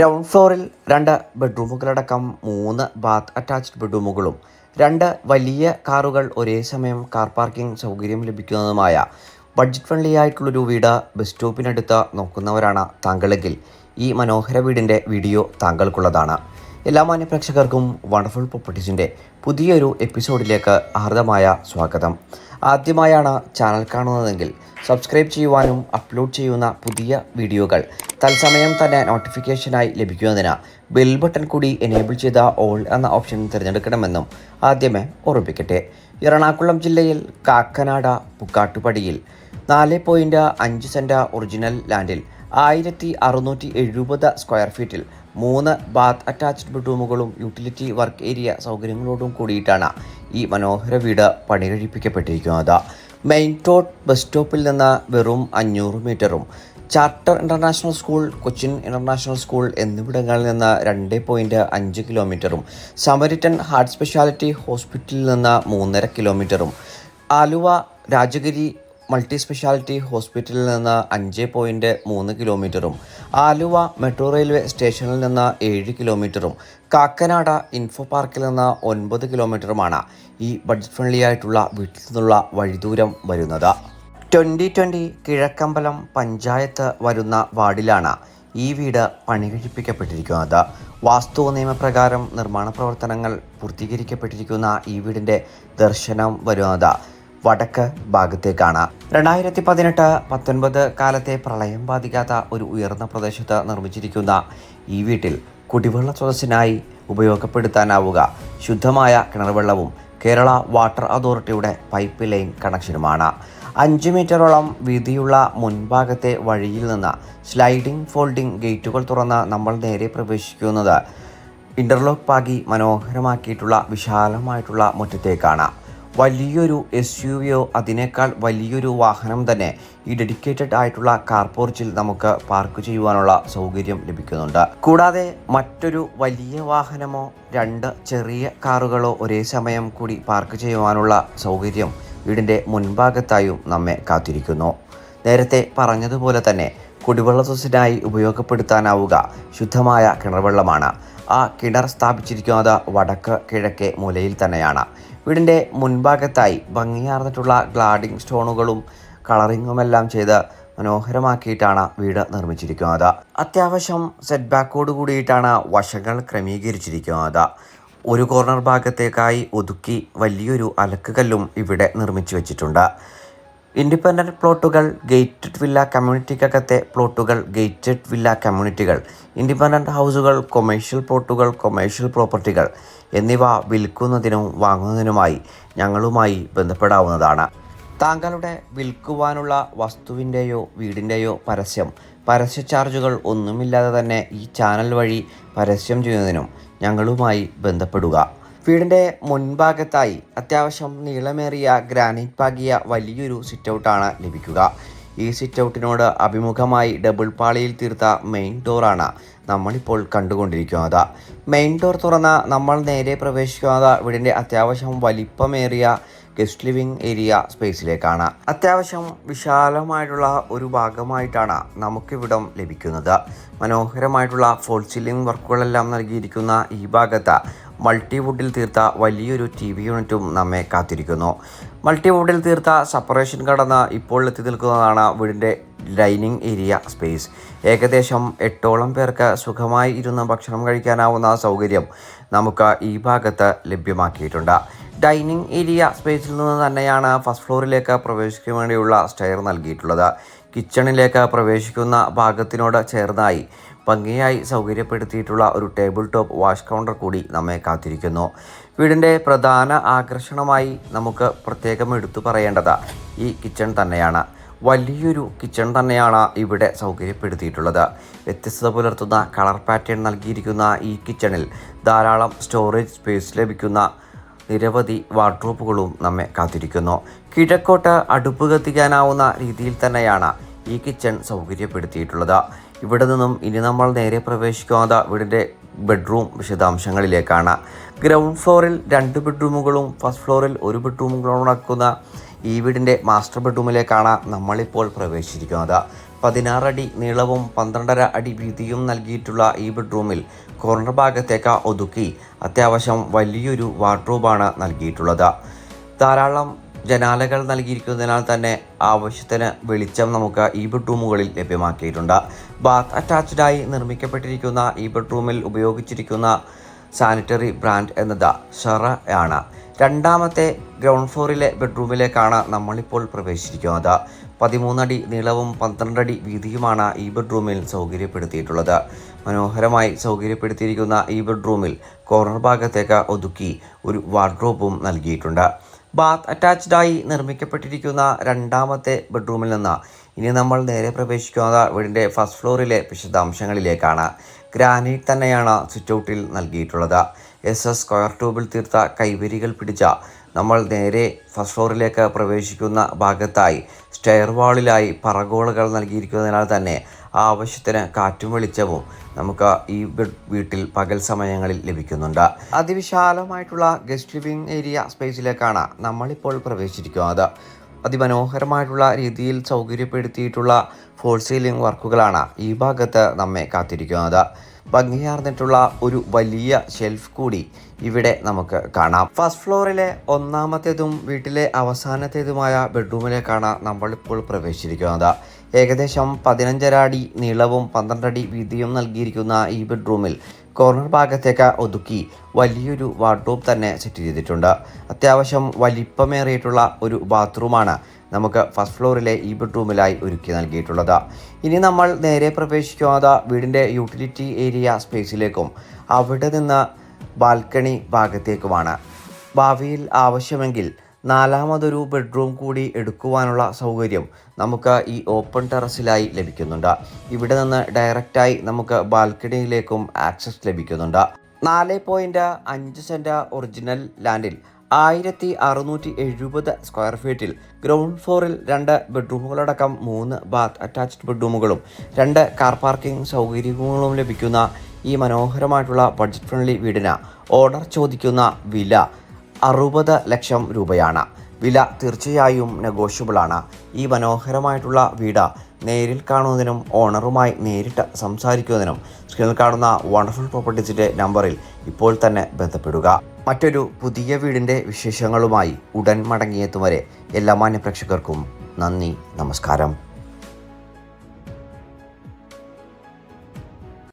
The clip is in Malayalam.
ഗ്രൗണ്ട് ഫ്ലോറിൽ രണ്ട് ബെഡ്റൂമുകളടക്കം മൂന്ന് ബാത്ത് അറ്റാച്ച്ഡ് ബെഡ്റൂമുകളും രണ്ട് വലിയ കാറുകൾ ഒരേ സമയം കാർ പാർക്കിംഗ് സൗകര്യം ലഭിക്കുന്നതുമായ ബഡ്ജറ്റ് ഫ്രണ്ട്ലി ആയിട്ടുള്ളൊരു വീട് ബസ് സ്റ്റോപ്പിനടുത്ത് നോക്കുന്നവരാണ് താങ്കളെങ്കിൽ ഈ മനോഹര വീടിന്റെ വീഡിയോ താങ്കൾക്കുള്ളതാണ്. എല്ലാ മാന്യ പ്രേക്ഷകർക്കും വണ്ടർഫുൾ പ്രോപ്പർട്ടീസിന്റെ പുതിയൊരു എപ്പിസോഡിലേക്ക് ആർദ്രമായ സ്വാഗതം. ആദ്യമായാണ് ചാനൽ കാണുന്നതെങ്കിൽ സബ്സ്ക്രൈബ് ചെയ്യുവാനും അപ്ലോഡ് ചെയ്യുന്ന പുതിയ വീഡിയോകൾ തത്സമയം തന്നെ നോട്ടിഫിക്കേഷനായി ലഭിക്കുന്നതിന് ബെൽ ബട്ടൺ കൂടി എനേബിൾ ചെയ്ത ഓൾ എന്ന ഓപ്ഷൻ തിരഞ്ഞെടുക്കണമെന്നും ആദ്യമേ ഓർമ്മിപ്പിക്കട്ടെ. എറണാകുളം ജില്ലയിൽ കാക്കനാട പുക്കാട്ടുപടിയിൽ നാല് പോയിന്റ് അഞ്ച് സെന്റ് ഒറിജിനൽ ലാൻഡിൽ ആയിരത്തി അറുന്നൂറ്റി എഴുപത് സ്ക്വയർ ഫീറ്റിൽ മൂന്ന് ബാത്ത് അറ്റാച്ച്ഡ് ബെഡ്റൂമുകളും യൂട്ടിലിറ്റി വർക്ക് ഏരിയ സൗകര്യങ്ങളോടും കൂടിയിട്ടാണ് ഈ മനോഹര വീട് പണി കഴിപ്പിക്കപ്പെട്ടിരിക്കുന്നത് മെയിൻ ടോട്ട് ബസ് സ്റ്റോപ്പിൽ നിന്ന് വെറും അഞ്ഞൂറ് മീറ്ററും charter international school Cochin international school എന്നിവിടങ്ങളിൽ നിന്ന് രണ്ട് പോയിന്റ് അഞ്ച് കിലോമീറ്ററും സമരിറ്റൻ ഹാർട്ട് സ്പെഷ്യാലിറ്റി ഹോസ്പിറ്റലിൽ നിന്ന് മൂന്നര കിലോമീറ്ററും ആലുവ രാജഗിരി മൾട്ടി സ്പെഷ്യാലിറ്റി ഹോസ്പിറ്റലിൽ നിന്ന് അഞ്ച് പോയിന്റ് മൂന്ന് കിലോമീറ്ററും ആലുവ മെട്രോ റെയിൽവേ സ്റ്റേഷനിൽ നിന്ന് ഏഴ് കിലോമീറ്ററും കാക്കനാട ഇൻഫോ പാർക്കിൽ നിന്ന് ഒൻപത് കിലോമീറ്ററുമാണ് ഈ ബഡ്ജറ്റ് ഫ്രണ്ട്ലി ആയിട്ടുള്ള വീട്ടിൽ നിന്നുള്ള വഴിദൂരം വരുന്നത്. ട്വന്റി ട്വന്റി കിഴക്കമ്പലം പഞ്ചായത്ത് വരുന്ന വാർഡിലാണ് ഈ വീട് പണി കഴിപ്പിക്കപ്പെട്ടിരിക്കുന്നത് വാസ്തു നിയമപ്രകാരം നിർമ്മാണ പ്രവർത്തനങ്ങൾ പൂർത്തീകരിക്കപ്പെട്ടിരിക്കുന്ന ഈ വീടിന്റെ ദർശനം വരുന്നത്. വടക്ക് ഭാഗത്തേക്കാണ്. രണ്ടായിരത്തി പതിനെട്ട് പത്തൊൻപത് കാലത്തെ പ്രളയം ബാധിക്കാത്ത ഒരു ഉയർന്ന പ്രദേശത്ത് നിർമ്മിച്ചിരിക്കുന്ന ഈ വീട്ടിൽ കുടിവെള്ള സ്രോതസ്സിനായി ഉപയോഗപ്പെടുത്താനാവുക. ശുദ്ധമായ കിണർവെള്ളവും കേരള വാട്ടർ അതോറിറ്റിയുടെ പൈപ്പ് ലൈൻ കണക്ഷനുമാണ്. അഞ്ച് മീറ്ററോളം വീതിയുള്ള മുൻഭാഗത്തെ വഴിയിൽ നിന്ന് സ്ലൈഡിംഗ് ഫോൾഡിംഗ് ഗേറ്റുകൾ തുറന്ന് നമ്മൾ നേരെ പ്രവേശിക്കുന്നത് ഇന്റർലോക്ക് പാകി മനോഹരമാക്കിയിട്ടുള്ള വിശാലമായിട്ടുള്ള മുറ്റത്തേക്കാണ്. വലിയൊരു എസ് യു വിയോ അതിനേക്കാൾ വലിയൊരു വാഹനം തന്നെ ഈ ഡെഡിക്കേറ്റഡ് ആയിട്ടുള്ള കാർ പോർച്ചിൽ നമുക്ക് പാർക്ക് ചെയ്യുവാനുള്ള സൗകര്യം ലഭിക്കുന്നുണ്ട്. കൂടാതെ മറ്റൊരു വലിയ വാഹനമോ രണ്ട് ചെറിയ കാറുകളോ ഒരേ സമയം കൂടി പാർക്ക് ചെയ്യുവാനുള്ള സൗകര്യം വീടിന്റെ മുൻഭാഗത്തായും നമ്മെ കാത്തിരിക്കുന്നു. നേരത്തെ പറഞ്ഞതുപോലെ തന്നെ കുടിവെള്ള സ്രോതസ്സിനായി ഉപയോഗപ്പെടുത്താനാവുക ശുദ്ധമായ കിണർവെള്ളമാണ്. ആ കിണർ സ്ഥാപിച്ചിരിക്കുന്നത് വടക്ക് കിഴക്കേ മൂലയിൽ തന്നെയാണ്. വീടിന്റെ മുൻഭാഗത്തായി ഭംഗിയാർന്നിട്ടുള്ള ഗ്ലാഡിംഗ് സ്റ്റോണുകളും കളറിങ്ങുമെല്ലാം ചെയ്ത് മനോഹരമാക്കിയിട്ടാണ് വീട് നിർമ്മിച്ചിരിക്കുന്നത്. അത്യാവശ്യം സെറ്റ് ബാക്കോട് കൂടിയിട്ടാണ് വശങ്ങൾ ക്രമീകരിച്ചിരിക്കുന്നത്. ഒരു കോർണർ ഭാഗത്തേക്കായി ഒതുക്കി വലിയൊരു അലക്കുകല്ലും ഇവിടെ നിർമ്മിച്ചു വെച്ചിട്ടുണ്ട്. ഇൻഡിപെൻഡന്റ് പ്ലോട്ടുകൾ ഗേറ്റഡ് വില്ല കമ്മ്യൂണിറ്റിക്കകത്തെ പ്ലോട്ടുകൾ ഗേറ്റഡ് വില്ല കമ്മ്യൂണിറ്റികൾ ഇൻഡിപെൻഡന്റ് ഹൗസുകൾ കൊമേഴ്ഷ്യൽ പ്ലോട്ടുകൾ കൊമേഴ്ഷ്യൽ പ്രോപ്പർട്ടികൾ എന്നിവ വിൽക്കുന്നതിനും വാങ്ങുന്നതിനുമായി ഞങ്ങളുമായി ബന്ധപ്പെടാവുന്നതാണ്. താങ്കളുടെ വിൽക്കുവാനുള്ള വസ്തുവിന്റെയോ വീടിന്റെയോ പരസ്യം പരസ്യ ചാർജുകൾ ഒന്നുമില്ലാതെ തന്നെ ഈ ചാനൽ വഴി പരസ്യം ചെയ്യുന്നതിനും ഞങ്ങളുമായി ബന്ധപ്പെടുക. വീടിന്റെ മുൻഭാഗത്തായി അത്യാവശ്യം നീളമേറിയ ഗ്രാനൈറ്റ് പാകിയ വലിയൊരു സിറ്റൗട്ടാണ് ലഭിക്കുക. ഈ സിറ്റൗട്ടിനോട് അഭിമുഖമായി ഡബിൾ പാളിയിൽ തീർത്ത മെയിൻ ഡോറാണ് നമ്മളിപ്പോൾ കണ്ടുകൊണ്ടിരിക്കുന്നത്. മെയിൻ ഡോർ തുറന്ന നമ്മൾ നേരെ പ്രവേശിക്കുന്നത് വീടിന്റെ അത്യാവശ്യം വലിപ്പമേറിയ ഗസ്റ്റ് ലിവിംഗ് ഏരിയ സ്പേസിലേക്കാണ്. അത്യാവശ്യം വിശാലമായിട്ടുള്ള ഒരു ഭാഗമായിട്ടാണ് നമുക്കിവിടം ലഭിക്കുന്നത്. മനോഹരമായിട്ടുള്ള ഫോൾ സീലിംഗ് വർക്കുകളെല്ലാം നൽകിയിരിക്കുന്ന ഈ ഭാഗത്ത് മൾട്ടിവുഡിൽ തീർത്ത വലിയൊരു ടി വി യൂണിറ്റും നമ്മെ കാത്തിരിക്കുന്നു. മൾട്ടിവുഡിൽ തീർത്ത സെപ്പറേഷൻ കടന്ന് ഇപ്പോൾ എത്തി നിൽക്കുന്നതാണ് വീടിന്റെ ഡൈനിങ് ഏരിയ സ്പേസ്. ഏകദേശം എട്ടോളം പേർക്ക് സുഖമായി ഇരുന്ന് ഭക്ഷണം കഴിക്കാനാവുന്ന സൗകര്യം നമുക്ക് ഈ ഭാഗത്ത് ലഭ്യമാക്കിയിട്ടുണ്ട്. ഡൈനിങ് ഏരിയ സ്പേസിൽ നിന്ന് തന്നെയാണ് ഫസ്റ്റ് ഫ്ലോറിലേക്ക് പ്രവേശിക്കാൻ വേണ്ടിയുള്ള സ്റ്റെയർ നൽകിയിട്ടുള്ളത്. കിച്ചണിലേക്ക് പ്രവേശിക്കുന്ന ഭാഗത്തിനോട് ചേർന്നായി ഭംഗിയായി സൗകര്യപ്പെടുത്തിയിട്ടുള്ള ഒരു ടേബിൾ ടോപ്പ് വാഷ് കൗണ്ടർ കൂടി നമ്മെ കാത്തിരിക്കുന്നു. വീടിന്റെ പ്രധാന ആകർഷണമായി നമുക്ക് പ്രത്യേകം എടുത്തു പറയേണ്ടത് ഈ കിച്ചൺ തന്നെയാണ്. വലിയൊരു കിച്ചൺ തന്നെയാണ് ഇവിടെ സൗകര്യപ്പെടുത്തിയിട്ടുള്ളത്. വ്യത്യസ്തത പുലർത്തുന്ന കളർ പാറ്റേൺ നൽകിയിരിക്കുന്ന ഈ കിച്ചണിൽ ധാരാളം സ്റ്റോറേജ് സ്പേസ് ലഭിക്കുന്ന നിരവധി വാർഡ്രോബുകളും നമ്മെ കാത്തിരിക്കുന്നു. കിഴക്കോട്ട് അടുപ്പ് കത്തിക്കാനാവുന്ന രീതിയിൽ തന്നെയാണ് ഈ കിച്ചൺ സൗകര്യപ്പെടുത്തിയിട്ടുള്ളത്. ഇവിടെ നിന്നും ഇനി നമ്മൾ നേരെ പ്രവേശിക്കാതെ വീടിന്റെ ബെഡ്റൂം വിശദാംശങ്ങളിലേക്കാണ്. ഗ്രൗണ്ട് ഫ്ലോറിൽ രണ്ട് ബെഡ്റൂമുകളും ഫസ്റ്റ് ഫ്ലോറിൽ ഒരു ബെഡ്റൂമുകളും നടക്കുന്ന ഈ വീടിന്റെ മാസ്റ്റർ ബെഡ്റൂമിലേക്കാണ് നമ്മളിപ്പോൾ പ്രവേശിച്ചിരിക്കുന്നത്. പതിനാറടി നീളവും പന്ത്രണ്ടര അടി വീതിയും നൽകിയിട്ടുള്ള ഈ ബെഡ്റൂമിൽ കോർണർ ഭാഗത്തേക്ക് ഒതുക്കി അത്യാവശ്യം വലിയൊരു വാർഡ്രോബാണ് നൽകിയിട്ടുള്ളത്. ധാരാളം ജനാലകൾ നൽകിയിരിക്കുന്നതിനാൽ തന്നെ ആവശ്യത്തിന് വെളിച്ചം നമുക്ക് ഈ ബെഡ്റൂമുകളിൽ ലഭ്യമാക്കിയിട്ടുണ്ട്. ബാത്ത് അറ്റാച്ച്ഡായി നിർമ്മിക്കപ്പെട്ടിരിക്കുന്ന ഈ ബെഡ്റൂമിൽ ഉപയോഗിച്ചിരിക്കുന്ന സാനിറ്ററി ബ്രാൻഡ് എന്നത് ഷറ ആണ്. രണ്ടാമത്തെ ഗ്രൗണ്ട് ഫ്ലോറിലെ ബെഡ്റൂമിലേക്കാണ് നമ്മളിപ്പോൾ പ്രവേശിച്ചിരിക്കുന്നത്. പതിമൂന്നടി നീളവും പന്ത്രണ്ടടി വീതിയുമാണ് ഈ ബെഡ്റൂമിൽ സൗകര്യപ്പെടുത്തിയിട്ടുള്ളത്. മനോഹരമായി സൗകര്യപ്പെടുത്തിയിരിക്കുന്ന ഈ ബെഡ്റൂമിൽ കോർണർ ഭാഗത്തേക്ക് ഒതുക്കി ഒരു വാർഡ്രോബും നൽകിയിട്ടുണ്ട്. ബാത്ത് അറ്റാച്ച്ഡായി നിർമ്മിക്കപ്പെട്ടിരിക്കുന്ന രണ്ടാമത്തെ ബെഡ്റൂമിൽ നിന്ന് ഇനി നമ്മൾ നേരെ പ്രവേശിക്കുന്നത് വീടിന്റെ ഫസ്റ്റ് ഫ്ലോറിലെ വിശദാംശങ്ങളിലേക്കാണ്. ഗ്രാനൈറ്റ് തന്നെയാണ് സിറ്റൗട്ടിൽ നൽകിയിട്ടുള്ളത്. എസ് എസ് സ്ക്വയർ ട്യൂബിൽ തീർത്ത കൈവരികൾ പിടിച്ച നമ്മൾ നേരെ ഫസ്റ്റ് ഫ്ലോറിലേക്ക് പ്രവേശിക്കുന്ന ഭാഗത്തായി സ്റ്റെയർ വാളിലായി പറകോളുകൾ നൽകിയിരിക്കുന്നതിനാൽ തന്നെ ആവശ്യത്തിന് കാറ്റും വെളിച്ചവും നമുക്ക് ഈ വീട്ടിൽ പകൽ സമയങ്ങളിൽ ലഭിക്കുന്നുണ്ട്. അതിവിശാലമായിട്ടുള്ള ഗസ്റ്റ് ലിവിംഗ് ഏരിയ സ്പേസിലേക്കാണ് നമ്മളിപ്പോൾ പ്രവേശിച്ചിരിക്കുന്നത്. അതിമനോഹരമായിട്ടുള്ള രീതിയിൽ സൗകര്യപ്പെടുത്തിയിട്ടുള്ള ഫോൾ സീലിംഗ് വർക്കുകളാണ് ഈ ഭാഗത്ത് നമ്മെ കാത്തിരിക്കുന്നത്. ഭംഗിയാർന്നിട്ടുള്ള ഒരു വലിയ ഷെൽഫ് കൂടി ഇവിടെ നമുക്ക് കാണാം. ഫസ്റ്റ് ഫ്ലോറിലെ ഒന്നാമത്തേതും വീട്ടിലെ അവസാനത്തേതുമായ ബെഡ്റൂമിലേക്കാണ് നമ്മളിപ്പോൾ പ്രവേശിച്ചിരിക്കുന്നത്. ഏകദേശം പതിനഞ്ചര അടി നീളവും പന്ത്രണ്ടടി വീതിയും നൽകിയിരിക്കുന്ന ഈ ബെഡ്റൂമിൽ കോർണർ ഭാഗത്തേക്ക് ഒതുക്കി വലിയൊരു വാർഡ്രോബ് തന്നെ സെറ്റ് ചെയ്തിട്ടുണ്ട്. അത്യാവശ്യം വലിപ്പമേറിയിട്ടുള്ള ഒരു ബാത്റൂമാണ് നമുക്ക് ഫസ്റ്റ് ഫ്ലോറിലെ ഈ ബെഡ്റൂമിലായി ഒരുക്കി നൽകിയിട്ടുള്ളത്. ഇനി നമ്മൾ നേരെ പ്രവേശിക്കുന്നത് വീടിന്റെ യൂട്ടിലിറ്റി ഏരിയ സ്പേസിലേക്കും അവിടെ നിന്ന് ബാൽക്കണി ഭാഗത്തേക്കുമാണ്. ഭാവിയിൽ ആവശ്യമെങ്കിൽ നാലാമതൊരു ബെഡ്റൂം കൂടി എടുക്കുവാനുള്ള സൗകര്യം നമുക്ക് ഈ ഓപ്പൺ ടെറസിലായി ലഭിക്കുന്നുണ്ട്. ഇവിടെ നിന്ന് ഡയറക്റ്റായി നമുക്ക് ബാൽക്കണിയിലേക്കും ആക്സസ് ലഭിക്കുന്നുണ്ട്. നാല് പോയിന്റ് അഞ്ച് സെന്റ് ഒറിജിനൽ ലാൻഡിൽ ആയിരത്തി അറുന്നൂറ്റി എഴുപത് സ്ക്വയർ ഫീറ്റിൽ ഗ്രൗണ്ട് ഫ്ലോറിൽ രണ്ട് ബെഡ്റൂമുകളടക്കം മൂന്ന് ബാത്ത് അറ്റാച്ച്ഡ് ബെഡ്റൂമുകളും രണ്ട് കാർ പാർക്കിംഗ് സൗകര്യങ്ങളും ലഭിക്കുന്ന ഈ മനോഹരമായിട്ടുള്ള ബഡ്ജറ്റ് ഫ്രണ്ട്ലി വീടിന് ഓർഡർ ചോദിക്കുന്ന വില അറുപത് ലക്ഷം രൂപയാണ്. വില തീർച്ചയായും നെഗോഷ്യബിളാണ് ഈ മനോഹരമായിട്ടുള്ള വീട് നേരിൽ കാണുന്നതിനും ഓണറുമായി നേരിട്ട് സംസാരിക്കുന്നതിനും സ്ക്രീനിൽ കാണുന്ന വണ്ടർഫുൾ പ്രോപ്പർട്ടീസിന്റെ നമ്പറിൽ ഇപ്പോൾ തന്നെ ബന്ധപ്പെടുക. മറ്റൊരു പുതിയ വീടിന്റെ വിശേഷങ്ങളുമായി ഉടൻ മടങ്ങിയെത്തും വരെ എല്ലാ മാന്യപ്രേക്ഷകർക്കും നന്ദി നമസ്കാരം.